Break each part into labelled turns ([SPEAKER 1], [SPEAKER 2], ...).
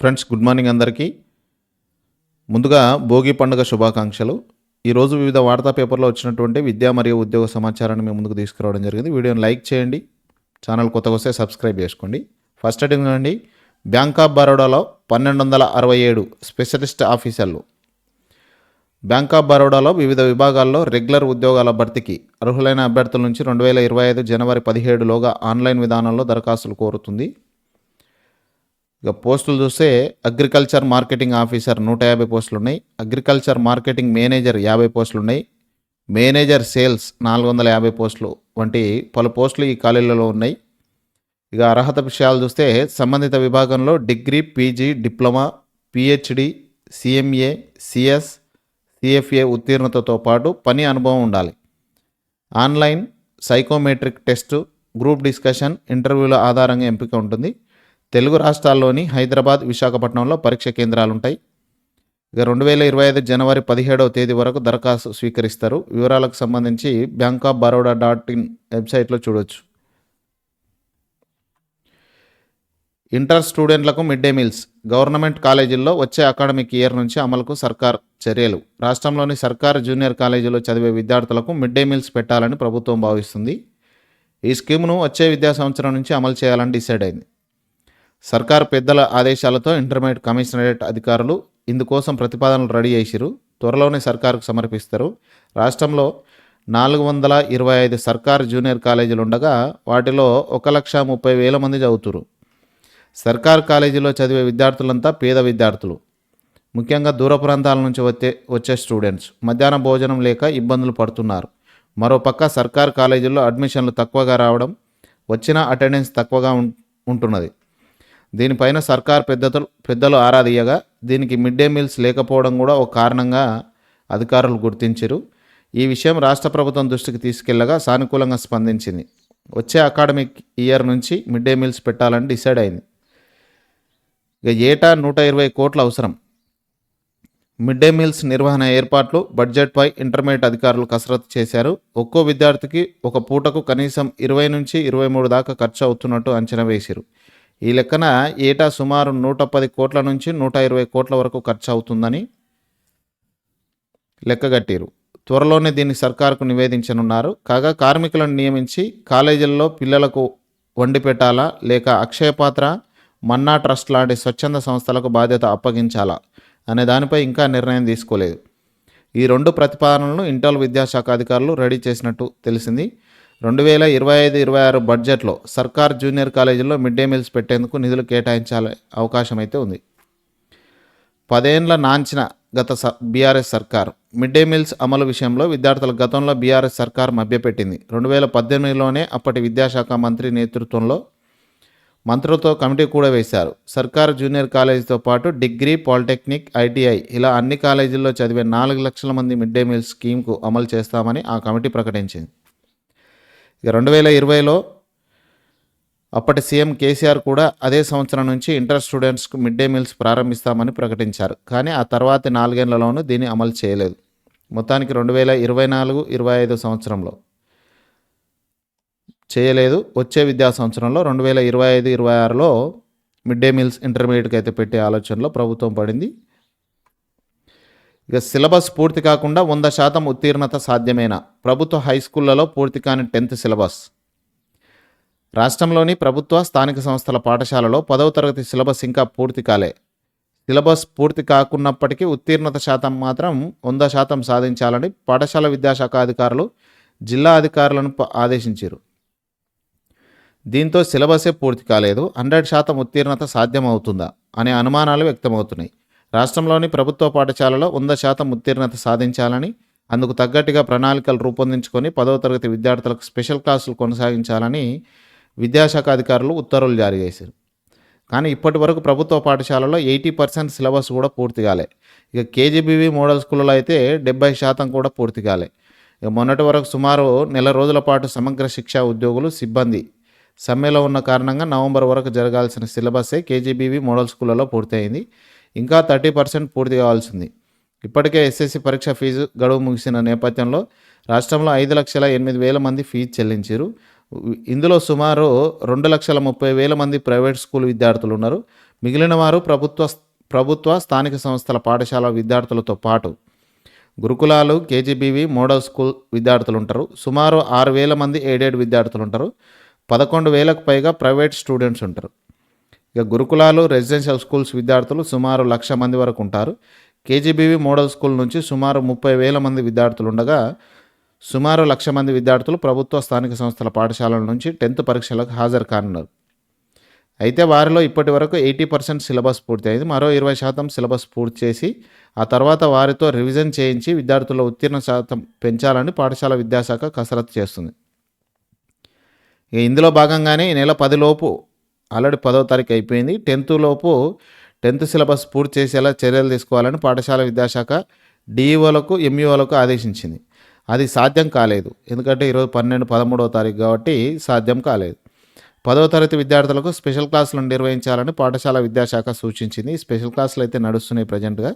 [SPEAKER 1] Friends good morning అందరికీ. ముందుగా భోగి పండుగ శుభాకాంక్షలు. ఈరోజు వివిధ వార్తా పేపర్లో వచ్చినటువంటి విద్యా మరియు ఉద్యోగ సమాచారాన్ని మేము ముందుకు తీసుకురావడం జరిగింది. వీడియోని లైక్ చేయండి. ఛానల్ కొత్తగా వస్తే సబ్స్క్రైబ్ చేసుకోండి. ఫస్ట్ అడిగిన అండి బ్యాంక్ ఆఫ్ బరోడాలో పన్నెండు వందల అరవై ఏడు స్పెషలిస్ట్ ఆఫీసర్లు. బ్యాంక్ ఆఫ్ బరోడాలో వివిధ విభాగాల్లో రెగ్యులర్ ఉద్యోగాల భర్తీకి అర్హులైన అభ్యర్థుల నుంచి రెండు వేల ఇరవై ఐదు జనవరి పదిహేడులోగా ఆన్లైన్ విధానంలో దరఖాస్తులు కోరుతుంది. ఇక పోస్టులు చూస్తే అగ్రికల్చర్ మార్కెటింగ్ ఆఫీసర్ నూట యాభై పోస్టులు ఉన్నాయి. అగ్రికల్చర్ మార్కెటింగ్ మేనేజర్ యాభై పోస్టులు ఉన్నాయి. మేనేజర్ సేల్స్ నాలుగు వందల యాభై పోస్టులు వంటి పలు పోస్టులు ఈ కాలేజీలలో ఉన్నాయి. ఇక అర్హత విషయాలు చూస్తే సంబంధిత విభాగంలో degree PG diploma PhD CMA CS CFA ఉత్తీర్ణతతో పాటు పని అనుభవం ఉండాలి. Online psychometric test group discussion ఇంటర్వ్యూల ఆధారంగా ఎంపిక ఉంటుంది. తెలుగు రాష్ట్రాల్లోని హైదరాబాద్ విశాఖపట్నంలో పరీక్ష కేంద్రాలు ఉంటాయి ఇక రెండు వేల ఇరవై ఐదు జనవరి పదిహేడవ తేదీ వరకు దరఖాస్తు స్వీకరిస్తారు. వివరాలకు సంబంధించి bank of Baroda dot in వెబ్సైట్లో చూడొచ్చు. ఇంటర్ స్టూడెంట్లకు మిడ్ డే మీల్స్. గవర్నమెంట్ కాలేజీల్లో వచ్చే అకాడమిక్ ఇయర్ నుంచి అమలుకు సర్కార్ చర్యలు. రాష్ట్రంలోని సర్కార్ జూనియర్ కాలేజీలో చదివే విద్యార్థులకు మిడ్ డే మీల్స్ పెట్టాలని ప్రభుత్వం భావిస్తుంది. ఈ స్కీమ్ను వచ్చే విద్యా సంవత్సరం నుంచి అమలు చేయాలని డిసైడ్ అయింది. సర్కారు పెద్దల ఆదేశాలతో ఇంటర్మీడియట్ కమిషనరేట్ అధికారులు ఇందుకోసం ప్రతిపాదనలు రెడీ చేసిరు. త్వరలోనే సర్కారుకు సమర్పిస్తారు. రాష్ట్రంలో నాలుగు వందల ఇరవై ఐదు సర్కారు జూనియర్ కాలేజీలు ఉండగా వాటిలో ఒక లక్ష ముప్పై వేల మంది చదువుతురు. సర్కారు కాలేజీలో చదివే విద్యార్థులంతా పేద విద్యార్థులు. ముఖ్యంగా దూర ప్రాంతాల నుంచి వచ్చే వచ్చే స్టూడెంట్స్. మధ్యాహ్న భోజనం లేక ఇబ్బందులు పడుతున్నారు. మరోపక్క సర్కారు కాలేజీల్లో అడ్మిషన్లు తక్కువగా రావడం వచ్చిన అటెండెన్స్ తక్కువగా ఉం- ఉంటున్నది. దీనిపైన సర్కార్ పెద్దలు పెద్దలు ఆరాదీయగా దీనికి మిడ్ డే మీల్స్ లేకపోవడం కూడా ఒక కారణంగా అధికారులు గుర్తించారు. ఈ విషయం రాష్ట్ర ప్రభుత్వం దృష్టికి తీసుకెళ్ళగా సానుకూలంగా స్పందించింది. వచ్చే అకాడమిక్ ఇయర్ నుంచి మిడ్ డే మీల్స్ పెట్టాలని డిసైడ్ అయింది. ఇక ఏటా నూట ఇరవై కోట్ల అవసరం. మిడ్ డే మీల్స్ నిర్వహణ ఏర్పాట్లు బడ్జెట్పై ఇంటర్మీడియట్ అధికారులు కసరత్తు చేశారు. ఒక్కో విద్యార్థికి ఒక పూటకు కనీసం ఇరవై నుంచి ఇరవై మూడు దాకా ఖర్చు అవుతున్నట్టు అంచనా వేశారు ఈ లెక్కన ఏటా సుమారు నూట పది కోట్ల నుంచి నూట ఇరవై కోట్ల వరకు ఖర్చు అవుతుందని లెక్కగట్టారు త్వరలోనే దీన్ని సర్కారుకు నివేదించనున్నారు. కాగా కార్మికులను నియమించి కాలేజీల్లో పిల్లలకు వండి పెట్టాలా లేక అక్షయపాత్ర మన్నా ట్రస్ట్ లాంటి స్వచ్ఛంద సంస్థలకు బాధ్యత అప్పగించాలా అనే దానిపై ఇంకా నిర్ణయం తీసుకోలేదు. ఈ రెండు ప్రతిపాదనలను ఇంటర్ విద్యాశాఖ అధికారులు రెడీ చేసినట్టు తెలిసింది. రెండు వేల ఇరవై ఐదు ఇరవై ఆరు బడ్జెట్లో సర్కార్ జూనియర్ కాలేజీల్లో మిడ్ డే మీల్స్ పెట్టేందుకు నిధులు కేటాయించాలే అవకాశం అయితే ఉంది. పదేండ్ల నాంచిన గత స బీఆర్ఎస్ సర్కార్ మిడ్ డే మీల్స్ అమలు విషయంలో విద్యార్థుల గతంలో బీఆర్ఎస్ సర్కార్ మభ్యపెట్టింది. రెండు వేల పద్దెనిమిదిలోనే అప్పటి విద్యాశాఖ మంత్రి నేతృత్వంలో మంత్రులతో కమిటీ కూడా వేశారు. సర్కార్ జూనియర్ కాలేజీతో పాటు డిగ్రీ పాలిటెక్నిక్ ఐటీఐ ఇలా అన్ని కాలేజీల్లో చదివే నాలుగు లక్షల మంది మిడ్ డే మీల్ స్కీమ్కు అమలు చేస్తామని ఆ కమిటీ ప్రకటించింది. ఇక రెండు వేల ఇరవైలో అప్పటి సీఎం కేసీఆర్ కూడా అదే సంవత్సరం నుంచి ఇంటర్ స్టూడెంట్స్కు మిడ్ డే మీల్స్ ప్రారంభిస్తామని ప్రకటించారు. కానీ ఆ తర్వాతి నాలుగేళ్ళలోనూ దీన్ని అమలు చేయలేదు. మొత్తానికి రెండు వేల ఇరవై నాలుగు ఇరవై ఐదు సంవత్సరంలో చేయలేదు. వచ్చే విద్యా సంవత్సరంలో రెండు వేల ఇరవై ఐదు ఇరవై ఆరులో మిడ్ డే మీల్స్ ఇంటర్మీడియట్కి అయితే పెట్టే ఆలోచనలో ప్రభుత్వం పడింది. ఇక సిలబస్ పూర్తి కాకుండా వంద శాతం ఉత్తీర్ణత సాధ్యమేనా? ప్రభుత్వ హై స్కూళ్ళలో పూర్తి కాని టెన్త్ సిలబస్. రాష్ట్రంలోని ప్రభుత్వ స్థానిక సంస్థల పాఠశాలలో పదవ తరగతి సిలబస్ ఇంకా పూర్తి కాలే. సిలబస్ పూర్తి కాకున్నప్పటికీ ఉత్తీర్ణత శాతం మాత్రం వంద శాతం సాధించాలని పాఠశాల విద్యాశాఖ అధికారులు జిల్లా అధికారులను ఆదేశించారు. దీంతో సిలబసే పూర్తి కాలేదు. హండ్రెడ్ శాతం ఉత్తీర్ణత సాధ్యమవుతుందా? అనే అనుమానాలు వ్యక్తమవుతున్నాయి. రాష్ట్రంలోని ప్రభుత్వ పాఠశాలలో వంద శాతం ఉత్తీర్ణత సాధించాలని అందుకు తగ్గట్టుగా ప్రణాళికలు రూపొందించుకొని పదవ తరగతి విద్యార్థులకు స్పెషల్ క్లాసులు కొనసాగించాలని విద్యాశాఖ అధికారులు ఉత్తర్వులు జారీ చేశారు. కానీ ఇప్పటి వరకు ప్రభుత్వ పాఠశాలలో ఎయిటీ పర్సెంట్ సిలబస్ కూడా పూర్తి కాలే. ఇక కేజీబీవీ మోడల్ స్కూల్లో అయితే డెబ్బై శాతం కూడా పూర్తి కాలే. ఇక మొన్నటి వరకు సుమారు నెల రోజుల పాటు సమగ్ర శిక్షా ఉద్యోగులు సిబ్బంది సమ్మెలో ఉన్న కారణంగా నవంబర్ వరకు జరగాల్సిన సిలబసే కేజీబీవీ మోడల్ స్కూళ్ళలో పూర్తయింది. ఇంకా థర్టీ పర్సెంట్ పూర్తి కావాల్సింది. ఇప్పటికే ఎస్ఎస్సి పరీక్ష ఫీజు గడువు ముగిసిన నేపథ్యంలో రాష్ట్రంలో ఐదు లక్షల ఎనిమిది వేల మంది ఫీజు చెల్లించారు. ఇందులో సుమారు రెండు లక్షల ముప్పై వేల మంది ప్రైవేట్ స్కూల్ విద్యార్థులు ఉన్నారు. మిగిలిన వారు ప్రభుత్వ ప్రభుత్వ స్థానిక సంస్థల పాఠశాల విద్యార్థులతో పాటు గురుకులాలు కేజీబీవి మోడల్ స్కూల్ విద్యార్థులు ఉంటారు. సుమారు ఆరు వేల మంది ఎయిడెడ్ విద్యార్థులు ఉంటారు. పదకొండు వేలకు పైగా ప్రైవేట్ స్టూడెంట్స్ ఉంటారు. ఇక గురుకులాలు రెసిడెన్షియల్ స్కూల్స్ విద్యార్థులు సుమారు లక్ష మంది వరకు ఉంటారు. కేజీబీవి మోడల్ స్కూల్ నుంచి సుమారు ముప్పై వేల మంది విద్యార్థులు ఉండగా సుమారు లక్ష మంది విద్యార్థులు ప్రభుత్వ స్థానిక సంస్థల పాఠశాలల నుంచి టెన్త్ పరీక్షలకు హాజరు కానున్నారు. అయితే వారిలో ఇప్పటి వరకు ఎయిటీ పర్సెంట్ సిలబస్ పూర్తి అయింది మరో ఇరవై శాతం సిలబస్ పూర్తి చేసి ఆ తర్వాత వారితో రివిజన్ చేయించి విద్యార్థుల ఉత్తీర్ణ శాతం పెంచాలని పాఠశాల విద్యాశాఖ కసరత్తు చేస్తుంది. ఇక ఇందులో భాగంగానే ఈ నెల పదిలోపు ఆల్రెడీ పదో తారీఖు అయిపోయింది. టెన్త్ లోపు టెన్త్ సిలబస్ పూర్తి చేసేలా చర్యలు తీసుకోవాలని పాఠశాల విద్యాశాఖ డిఈఓలకు ఎంఈఓలకు ఆదేశించింది. అది సాధ్యం కాలేదు. ఎందుకంటే ఈరోజు పన్నెండు పదమూడవ తారీఖు కాబట్టి సాధ్యం కాలేదు. పదవ తరగతి విద్యార్థులకు స్పెషల్ క్లాసులను నిర్వహించాలని పాఠశాల విద్యాశాఖ సూచించింది. స్పెషల్ క్లాసులు అయితే నడుస్తున్నాయి ప్రజెంట్గా.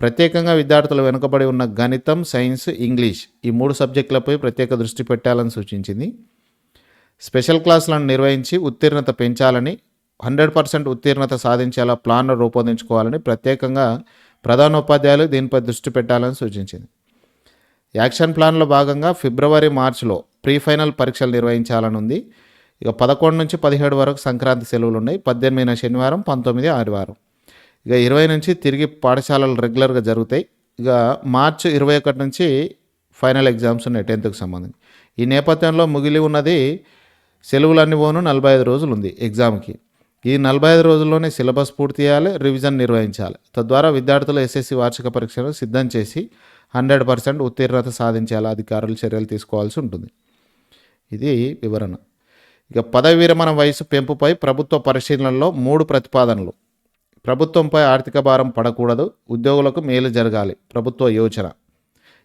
[SPEAKER 1] ప్రత్యేకంగా విద్యార్థులు వెనుకబడి ఉన్న గణితం సైన్స్ ఇంగ్లీష్ ఈ మూడు సబ్జెక్టులపై ప్రత్యేక దృష్టి పెట్టాలని సూచించింది. స్పెషల్ క్లాసులను నిర్వహించి ఉత్తీర్ణత పెంచాలని హండ్రెడ్ పర్సెంట్ ఉత్తీర్ణత సాధించేలా ప్లాన్ను రూపొందించుకోవాలని ప్రత్యేకంగా ప్రధానోపాధ్యాయులు దీనిపై దృష్టి పెట్టాలని సూచించింది. యాక్షన్ ప్లాన్లో భాగంగా ఫిబ్రవరి మార్చిలో ప్రీ ఫైనల్ పరీక్షలు నిర్వహించాలని ఉంది ఇక పదకొండు నుంచి పదిహేడు వరకు సంక్రాంతి సెలవులు ఉన్నాయి పద్దెనిమిదిన శనివారం పంతొమ్మిది ఆదివారం. ఇక ఇరవై నుంచి తిరిగి పాఠశాలలు రెగ్యులర్గా జరుగుతాయి. ఇక మార్చి ఇరవై ఒకటి నుంచి ఫైనల్ ఎగ్జామ్స్ ఉన్నాయి టెన్త్కి సంబంధించి. ఈ నేపథ్యంలో ముగిలి ఉన్నది సెలవులన్నీ పోను నలభై ఐదు రోజులు ఉంది ఎగ్జామ్కి. ఈ నలభై ఐదు రోజుల్లోనే సిలబస్ పూర్తి చేయాలి రివిజన్ నిర్వహించాలి. తద్వారా విద్యార్థులు ఎస్ఎస్సి వార్షిక పరీక్షను సిద్ధం చేసి హండ్రెడ్ పర్సెంట్ ఉత్తీర్ణత సాధించేలా అధికారులు చర్యలు తీసుకోవాల్సి ఉంటుంది. ఇది వివరణ. ఇక పదవి విరమణ వయసు పెంపుపై ప్రభుత్వ పరిశీలనలో మూడు ప్రతిపాదనలు. ప్రభుత్వంపై ఆర్థిక భారం పడకూడదు ఉద్యోగులకు మేలు జరగాలి ప్రభుత్వ యోచన.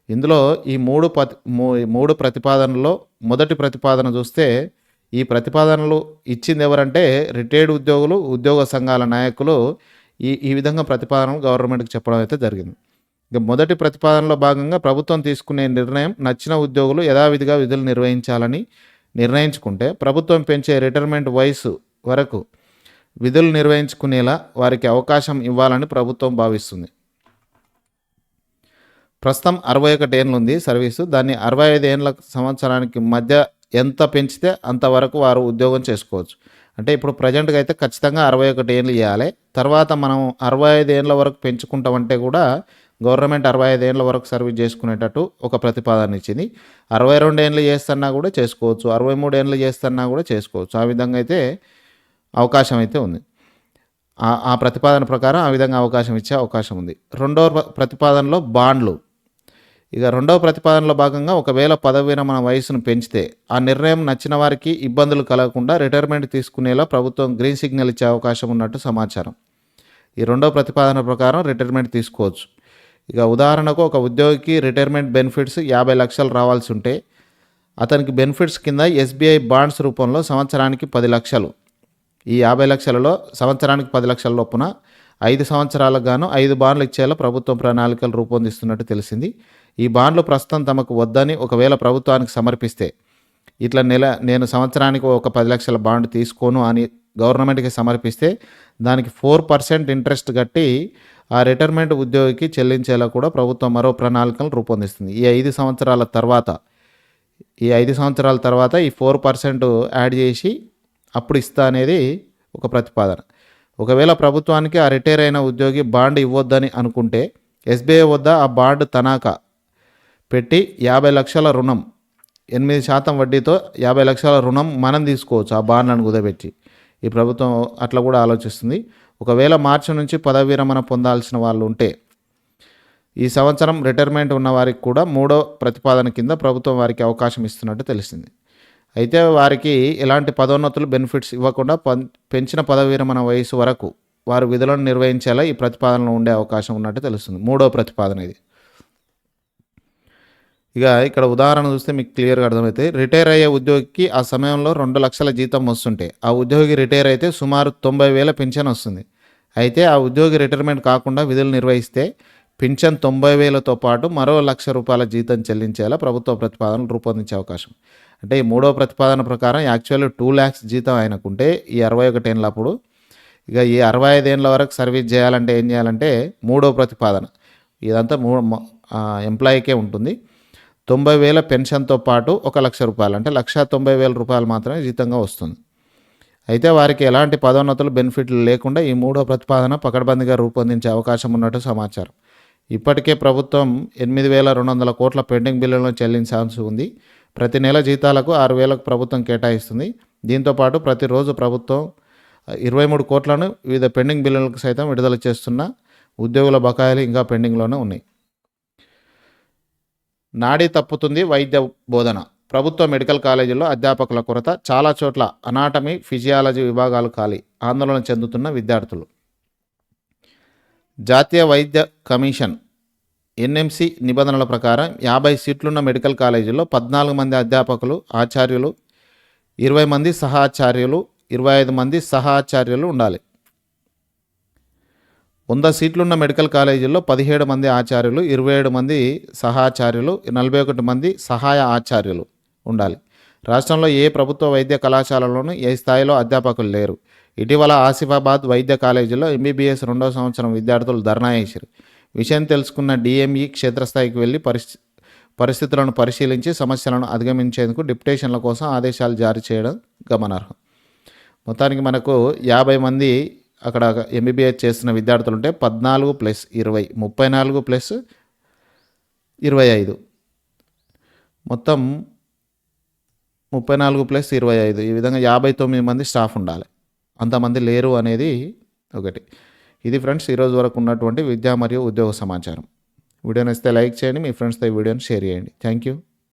[SPEAKER 1] ఇందులో ఈ మూడు పతి మూడు ప్రతిపాదనలో మొదటి ప్రతిపాదన చూస్తే ఈ ప్రతిపాదనలు ఇచ్చింది ఎవరంటే రిటైర్డ్ ఉద్యోగులు ఉద్యోగ సంఘాల నాయకులు. ఈ ఈ విధంగా ప్రతిపాదనలు గవర్నమెంట్కి చెప్పడం అయితే జరిగింది. ఇక మొదటి ప్రతిపాదనలో భాగంగా ప్రభుత్వం తీసుకునే నిర్ణయం నచ్చిన ఉద్యోగులు యథావిధిగా విధులు నిర్వహించాలని నిర్ణయించుకుంటే ప్రభుత్వం పెంచే రిటైర్మెంట్ వయసు వరకు విధులు నిర్వహించుకునేలా వారికి అవకాశం ఇవ్వాలని ప్రభుత్వం భావిస్తుంది. ప్రస్తుతం అరవై ఒకటి ఏండ్లు ఉంది సర్వీసు. దాన్ని అరవై ఐదు ఏళ్ళ సంవత్సరానికి మధ్య ఎంత పెంచితే అంతవరకు వారు ఉద్యోగం చేసుకోవచ్చు. అంటే ఇప్పుడు ప్రజెంట్గా అయితే ఖచ్చితంగా అరవై ఒకటి ఏళ్ళు ఇవ్వాలి తర్వాత మనం అరవై ఐదు ఏళ్ళ వరకు పెంచుకుంటామంటే కూడా గవర్నమెంట్ అరవై ఐదు ఏళ్ళ వరకు సర్వీస్ చేసుకునేటట్టు ఒక ప్రతిపాదన ఇచ్చింది. అరవై రెండు ఏళ్ళు చేస్తున్నా కూడా చేసుకోవచ్చు. అరవై మూడు ఏళ్ళు చేస్తున్నా కూడా చేసుకోవచ్చు. ఆ విధంగా అయితే అవకాశం అయితే ఉంది. ఆ- ప్రతిపాదన ప్రకారం ఆ విధంగా అవకాశం ఇచ్చే అవకాశం ఉంది. రెండవ ప్రతిపాదనలో బాండ్లు. ఇక రెండవ ప్రతిపాదనలో భాగంగా ఒకవేళ పదవి విరమణ వయసును పెంచితే ఆ నిర్ణయం నచ్చిన వారికి ఇబ్బందులు కలగకుండా రిటైర్మెంట్ తీసుకునేలా ప్రభుత్వం గ్రీన్ సిగ్నల్ ఇచ్చే అవకాశం ఉన్నట్టు సమాచారం. ఈ రెండవ ప్రతిపాదన ప్రకారం రిటైర్మెంట్ తీసుకోవచ్చు. ఇక ఉదాహరణకు ఒక ఉద్యోగికి రిటైర్మెంట్ బెనిఫిట్స్ యాభై లక్షలు రావాల్సి ఉంటే అతనికి బెనిఫిట్స్ కింద ఎస్బీఐ బాండ్స్ రూపంలో సంవత్సరానికి పది లక్షలు. ఈ యాభై లక్షలలో సంవత్సరానికి పది లక్షల లోపున ఐదు సంవత్సరాలకు గాను ఐదు బాండ్లు ఇచ్చేలా ప్రభుత్వం ప్రణాళికలు రూపొందిస్తున్నట్టు తెలిసింది. ఈ బాండ్లు ప్రస్తుతం తమకు వద్దని ఒకవేళ ప్రభుత్వానికి సమర్పిస్తే. ఇట్లా నెల నేను సంవత్సరానికి ఒక పది లక్షల బాండ్ తీసుకోను అని గవర్నమెంట్కి సమర్పిస్తే దానికి ఫోర్ పర్సెంట్ ఇంట్రెస్ట్ కట్టి ఆ రిటైర్మెంట్ ఉద్యోగికి చెల్లించేలా కూడా ప్రభుత్వం మరో ప్రణాళికలు రూపొందిస్తుంది. ఈ ఐదు సంవత్సరాల తర్వాత ఈ ఐదు సంవత్సరాల తర్వాత ఈ ఫోర్ పర్సెంట్ యాడ్ చేసి అప్పుడు ఇస్తా అనేది ఒక ప్రతిపాదన. ఒకవేళ ప్రభుత్వానికి ఆ రిటైర్ అయిన ఉద్యోగి బాండ్ ఇవ్వొద్దని అనుకుంటే ఎస్బీఐ వద్ద ఆ బాండ్ తనాకా పెట్టి యాభై లక్షల రుణం ఎనిమిది శాతం వడ్డీతో యాభై లక్షల రుణం మనం తీసుకోవచ్చు ఆ బాండ్లను కుదబెట్టి. ఈ ప్రభుత్వం అట్లా కూడా ఆలోచిస్తుంది. ఒకవేళ మార్చి నుంచి పదవి విరమణ పొందాల్సిన వాళ్ళు ఉంటే ఈ సంవత్సరం రిటైర్మెంట్ ఉన్న వారికి కూడా మూడో ప్రతిపాదన కింద ప్రభుత్వం వారికి అవకాశం ఇస్తున్నట్టు తెలిసింది. అయితే వారికి ఎలాంటి పదోన్నతులు బెనిఫిట్స్ ఇవ్వకుండా పం- పెంచిన పదవి విరమణ వయసు వరకు వారు విధులను నిర్వహించేలా ఈ ప్రతిపాదనలో ఉండే అవకాశం ఉన్నట్టు తెలుస్తుంది. మూడో ప్రతిపాదన ఇది. ఇక ఇక్కడ ఉదాహరణ చూస్తే మీకు క్లియర్గా అర్థమైతే రిటైర్ అయ్యే ఉద్యోగికి ఆ సమయంలో రెండు లక్షల జీతం వస్తుంటే ఆ ఉద్యోగి రిటైర్ అయితే సుమారు తొంభై వేల పింఛన్ వస్తుంది. అయితే ఆ ఉద్యోగి రిటైర్మెంట్ కాకుండా విధులు నిర్వహిస్తే పింఛన్ తొంభై వేలతో పాటు మరో లక్ష రూపాయల జీతం చెల్లించేలా ప్రభుత్వ ప్రతిపాదనలు రూపొందించే అవకాశం. అంటే ఈ మూడో ప్రతిపాదన ప్రకారం యాక్చువల్లీ టూ ల్యాక్స్ జీతం ఆయనకుంటే ఈ అరవై ఒకటి ఏళ్ళప్పుడు ఇక ఈ అరవై ఐదేళ్ళ వరకు సర్వీస్ చేయాలంటే ఏం చేయాలంటే మూడో ప్రతిపాదన. ఇదంతా మూ ఎంప్లాయీకే ఉంటుంది. తొంభై వేల పెన్షన్తో పాటు ఒక లక్ష రూపాయలు అంటే లక్ష తొంభై వేల రూపాయలు మాత్రమే జీతంగా వస్తుంది. అయితే వారికి ఎలాంటి పదోన్నతులు బెనిఫిట్లు లేకుండా ఈ మూడో ప్రతిపాదన పకడ్బందీగా రూపొందించే అవకాశం ఉన్నట్టు సమాచారం. ఇప్పటికే ప్రభుత్వం ఎనిమిది వేల రెండు వందల కోట్ల పెండింగ్ బిల్లులను చెల్లించాల్సి ఉంది. ప్రతి నెల జీతాలకు ఆరు వేలకు ప్రభుత్వం కేటాయిస్తుంది. దీంతోపాటు ప్రతిరోజు ప్రభుత్వం ఇరవై మూడు కోట్లను వివిధ పెండింగ్ బిల్లులకు సైతం విడుదల చేస్తున్న ఉద్యోగుల బకాయిలు ఇంకా పెండింగ్లోనే ఉన్నాయి. నాడి తప్పుతుంది వైద్య బోధన. ప్రభుత్వ మెడికల్ కాలేజీల్లో అధ్యాపకుల కొరత చాలా చోట్ల అనాటమీ ఫిజియాలజీ విభాగాలు ఖాళీ ఆందోళన చెందుతున్న విద్యార్థులు. జాతీయ వైద్య కమిషన్ ఎన్ఎంసి నిబంధనల ప్రకారం యాభై సీట్లున్న మెడికల్ కాలేజీల్లో పద్నాలుగు మంది అధ్యాపకులు ఆచార్యులు ఇరవై మంది సహాచార్యులు ఇరవై ఐదు మంది సహాచార్యులు ఉండాలి. వంద సీట్లున్న మెడికల్ కాలేజీల్లో పదిహేడు మంది ఆచార్యులు ఇరవై ఏడు మంది సహాచార్యులు నలభై ఒకటి మంది సహాయ ఆచార్యులు ఉండాలి. రాష్ట్రంలో ఏ ప్రభుత్వ వైద్య కళాశాలలోనూ ఏ స్థాయిలో అధ్యాపకులు లేరు. ఇటీవల ఆసిఫాబాద్ వైద్య కాలేజీలో ఎంబీబీఎస్ రెండో సంవత్సరం విద్యార్థులు ధర్నా చేశారు. విషయం తెలుసుకున్న డిఎంఈ క్షేత్రస్థాయికి వెళ్ళి పరిస్థి పరిస్థితులను పరిశీలించి సమస్యలను అధిగమించేందుకు డిప్యుటేషన్ల కోసం ఆదేశాలు జారీ చేయడం గమనార్హం. మొత్తానికి మనకు యాభై మంది అక్కడ ఎంబీబీఎస్ చేసిన విద్యార్థులు ఉంటే పద్నాలుగు ప్లస్ ఇరవై ముప్పై నాలుగు ప్లస్ ఇరవై ఐదు. మొత్తం ముప్పై నాలుగు ప్లస్ ఇరవై ఐదు. ఈ విధంగా యాభై తొమ్మిది మంది స్టాఫ్ ఉండాలి. అంతమంది లేరు అనేది ఒకటి. ఇది ఫ్రెండ్స్ ఈరోజు వరకు ఉన్నటువంటి విద్యా మరియు ఉద్యోగ సమాచారం. వీడియో నచ్చితే లైక్ చేయండి మీ ఫ్రెండ్స్తో ఈ వీడియోని షేర్ చేయండి. Thank you.